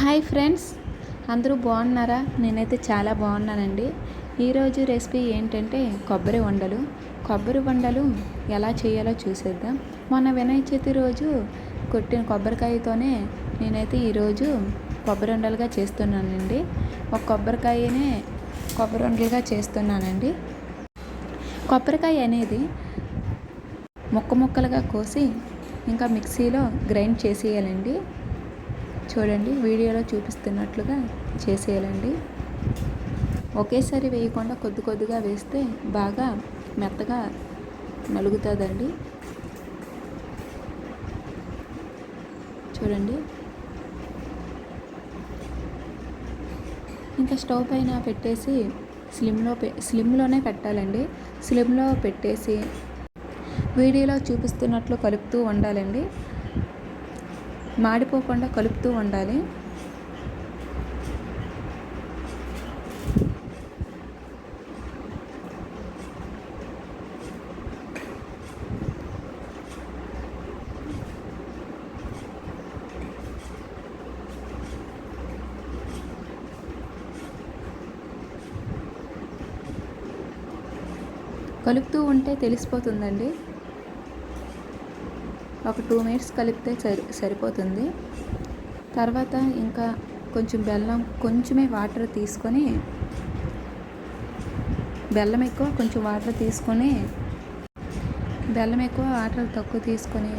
Hi friends అందరూ బాగున్నారా? నేనైతే చాలా బాగున్నానండి. ఈరోజు రెసిపీ ఏంటంటే కొబ్బరి వండలు. కొబ్బరి వండలు ఎలా చేయాలో చూసేద్దాం. మొన్న వినాయక చవితి రోజు కొట్టిన కొబ్బరికాయతోనే నేనైతే ఈరోజు కొబ్బరి వండలుగా చేస్తున్నానండి. ఒక కొబ్బరికాయనే కొబ్బరి వండలుగా చేస్తున్నానండి. కొబ్బరికాయ అనేది ముక్క ముక్కలుగా కోసి ఇంకా మిక్సీలో గ్రైండ్ చేసేయాలండి. చూడండి వీడియోలో చూపిస్తున్నట్లుగా చేసేయాలండి. ఒకేసారి వేయకుండా కొద్ది కొద్దిగా వేస్తే బాగా మెత్తగా నలుగుతుందండి. చూడండి. ఇంకా స్టవ్ పైన పెట్టేసి స్లిమ్లో పె స్లిమ్లోనే పెట్టాలండి. స్లిమ్లో పెట్టేసి వీడియోలో చూపిస్తున్నట్లు కలుపుతూ ఉండాలండి. మాడిపోకుండా కలుపుతూ ఉండాలి. కలుపుతూ ఉంటే తెలిసిపోతుందండి. ఒక టూ మినిట్స్ కలిపితే సరి సరిపోతుంది. తర్వాత ఇంకా కొంచెం బెల్లం కొంచెమే వాటర్ తీసుకొని బెల్లం ఎక్కువ కొంచెం వాటర్ తీసుకొని బెల్లం ఎక్కువ వాటర్ తక్కువ తీసుకొని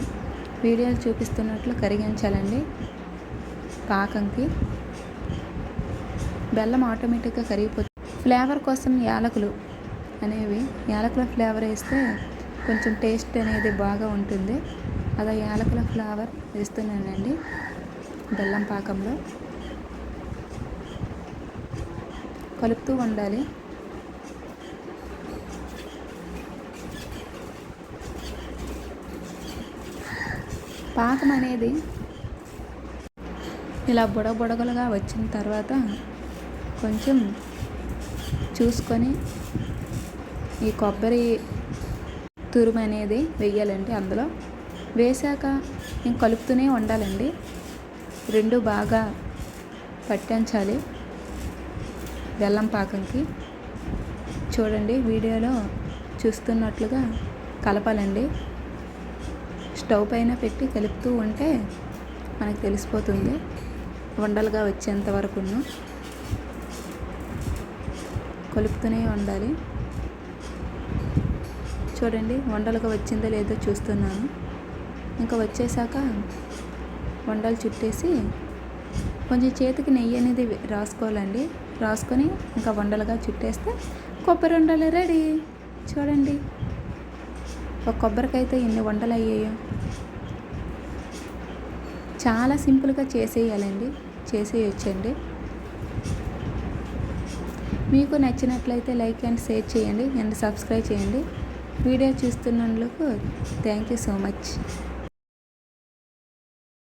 వీడియోలు చూపిస్తున్నట్లు కరిగించాలండి పాకంకి. బెల్లం ఆటోమేటిక్గా కరిగిపోతుంది ఫ్లేవర్ కోసం యాలకులు అనేవి యాలకుల ఫ్లేవర్ వేస్తే కొంచెం టేస్ట్ అనేది బాగా ఉంటుంది. అలా యాలకుల ఫ్లేవర్ వేస్తున్నానండి. బెల్లం పాకంలో. కలుపుతూ ఉండాలి. పాకం అనేది ఇలా బుడబుడగలుగా వచ్చిన తర్వాత కొంచెం చూసుకొని ఈ కొబ్బరి తురుము అనేది వెయ్యాలండి అందులో. వేశాక నేను కలుపుతూనే ఉండాలండి. రెండు బాగా పట్టించాలి బెల్లం పాకంకి. చూడండి వీడియోలో చూస్తున్నట్లుగా కలపాలండి. స్టవ్ పైన పెట్టి కలుపుతూ ఉంటే మనకు తెలిసిపోతుంది. వండలుగా వచ్చేంత వరకు కలుపుతూనే ఉండాలి. చూడండి వండలుగా వచ్చిందో లేదో చూస్తున్నాను. ఇంకా వచ్చేసాక వండలు చుట్టేసి కొంచెం చేతికి నెయ్యి అనేది రాసుకోవాలండి. రాసుకొని ఇంకా వండలుగా చుట్టేస్తే కొబ్బరి వండలు రెడీ. చూడండి. ఒక కొబ్బరికైతే ఎన్ని వండలు అయ్యాయో. చాలా సింపుల్గా చేసేయాలండి. చేసేయచ్చండి. మీకు నచ్చినట్లయితే లైక్ అండ్ షేర్ చేయండి. అండ్ సబ్స్క్రైబ్ చేయండి. వీడియో చూస్తున్నందుకు థ్యాంక్ యూ సో మచ్.